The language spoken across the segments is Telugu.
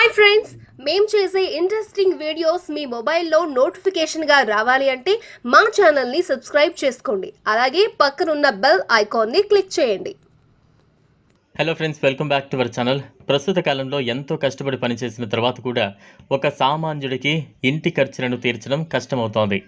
హాయ్ ఫ్రెండ్స్ మేము చేసే ఇంట్రెస్టింగ్ వీడియోస్ మీ మొబైల్లో నోటిఫికేషన్గా రావాలి అంటే మా ఛానల్ని సబ్స్క్రైబ్ చేసుకోండి. అలాగే పక్కనున్న బెల్ ఐకాన్ని క్లిక్ చేయండి. Hello friends welcome back to our channel ప్రస్తుత కాలంలో ఎంతో కష్టపడి పనిచేసిన తర్వాత కూడా ఒక సామాన్యుడికి ఇంటి ఖర్చులను తీర్చడం కష్టమవుతోంది.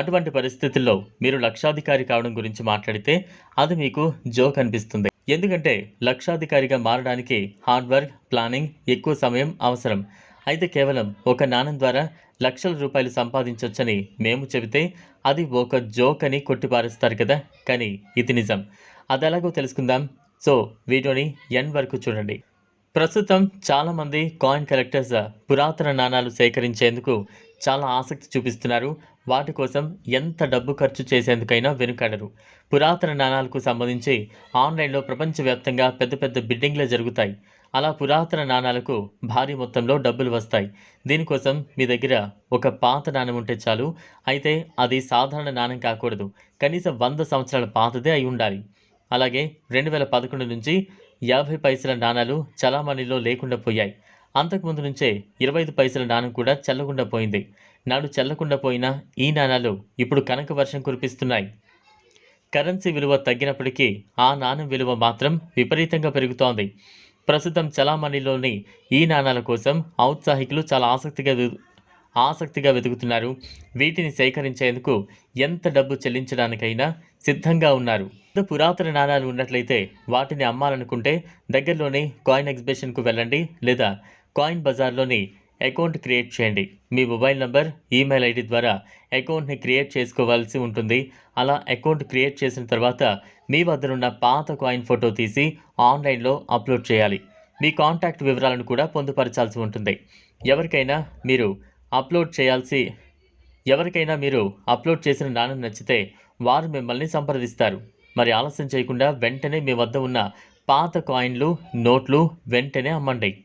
అటువంటి పరిస్థితుల్లో మీరు లక్షాధికారి కావడం గురించి మాట్లాడితే అది మీకు జోక్ అనిపిస్తుంది. ఎందుకంటే లక్షాధికారిగా మారడానికి హార్డ్ వర్క్ ప్లానింగ్ ఎక్కువ సమయం అవసరం. అయితే కేవలం ఒక నాణం ద్వారా లక్షల రూపాయలు సంపాదించవచ్చని మేము చెబితే అది ఒక జోక్ అని కొట్టిపారేస్తారు కదా. కానీ ఇది నిజం. అది ఎలాగో తెలుసుకుందాం. సో వీడియోని ఎన్ వరకు చూడండి. ప్రస్తుతం చాలామంది కాయిన్ కలెక్టర్స్ పురాతన నాణాలు సేకరించేందుకు చాలా ఆసక్తి చూపిస్తున్నారు. వాటి కోసం ఎంత డబ్బు ఖర్చు చేసేందుకైనా వెనుకాడరు. పురాతన నాణాలకు సంబంధించి ఆన్లైన్లో ప్రపంచవ్యాప్తంగా పెద్ద పెద్ద బిడ్డింగ్లే జరుగుతాయి. అలా పురాతన నాణాలకు భారీ మొత్తంలో డబ్బులు వస్తాయి. దీనికోసం మీ దగ్గర ఒక పాత నాణం ఉంటే చాలు. అయితే అది సాధారణ నాణం కాకూడదు. కనీసం వంద సంవత్సరాల పాతదే అయి ఉండాలి. అలాగే రెండు వేల పదకొండు నుంచి యాభై పైసల నాణాలు చలామణిలో లేకుండా పోయాయి. అంతకుముందు నుంచే ఇరవై ఐదు పైసల నాణం కూడా చల్లకుండా పోయింది. నాడు చల్లకుండా పోయిన ఈ నాణాలు ఇప్పుడు కనక వర్షం కురిపిస్తున్నాయి. కరెన్సీ విలువ తగ్గినప్పటికీ ఆ నాణం విలువ మాత్రం విపరీతంగా పెరుగుతోంది. ప్రస్తుతం చలామణిలోని ఈ నాణాల కోసం ఔత్సాహికులు చాలా ఆసక్తిగా ఆసక్తిగా వెతుకుతున్నారు. వీటిని సేకరించేందుకు ఎంత డబ్బు చెల్లించడానికైనా సిద్ధంగా ఉన్నారు. పురాతన నాణాలు ఉన్నట్లయితే వాటిని అమ్మాలనుకుంటే దగ్గరలోని కాయిన్ ఎగ్జిబిషన్కు వెళ్ళండి లేదా కాయిన్ బజార్లోని అకౌంట్ క్రియేట్ చేయండి. మీ మొబైల్ నంబర్ ఈమెయిల్ ఐడి ద్వారా అకౌంట్ని క్రియేట్ చేసుకోవాల్సి ఉంటుంది. అలా అకౌంట్ క్రియేట్ చేసిన తర్వాత మీ వద్దనున్న పాత కాయిన్ ఫోటో తీసి ఆన్లైన్లో అప్లోడ్ చేయాలి. మీ కాంటాక్ట్ వివరాలను కూడా పొందుపరచాల్సి ఉంటుంది. ఎవరికైనా మీరు అప్లోడ్ చేయాల్సి ఎవరికైనా మీరు అప్లోడ్ చేసిన నాణ్యం నచ్చితే వారు మిమ్మల్ని సంప్రదిస్తారు. మరి ఆలస్యం చేయకుండా వెంటనే మీ వద్ద ఉన్న పాత కాయిన్లు నోట్లు వెంటనే అమ్మండి.